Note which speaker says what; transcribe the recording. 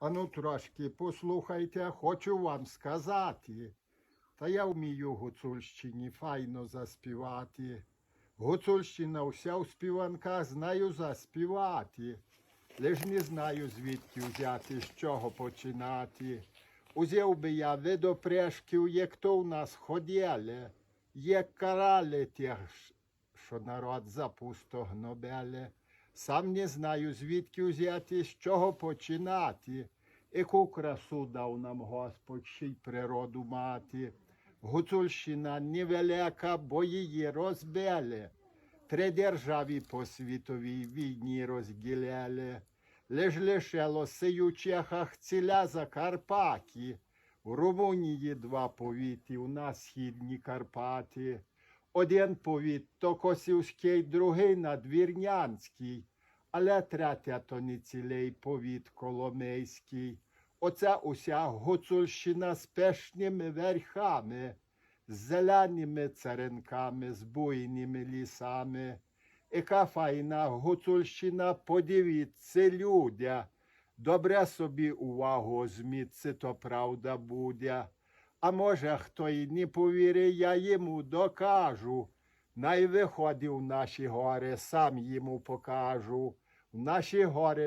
Speaker 1: Ану трошки послухайте, хочу вам сказати. Та я вмію гуцульщині файно заспівати. Гуцульщина вся у співанках знаю заспівати. Лиш не знаю, звідки взяти, з чого починати. Узяв би я видопрешків, як то в нас ходили, як карали тих, що народ запусто гнобели. Сам не знаю, звідки взяти, з чого починати. Яку красу дав нам Господь, ще й природу мати. Гуцульщина невелика, бо її розбили. Три державі по світовій війні розділяли. Лиш лишилося у Чехах ціля Закарпаті. У Румунії два повіти, у нас східні Карпати. Один повіт то Косівський, другий надвірнянський, але третя то не цілий повіт Коломейський. Оце уся гуцульщина з пишними верхами, з зеленими царинками, з буйними лісами. Яка файна гуцульщина, подивіться, людя. Добре собі увагу зміть, то правда буде. А може, хто й не повірить, я йому докажу. Най виходив наші гори, сам йому покажу. В наші гори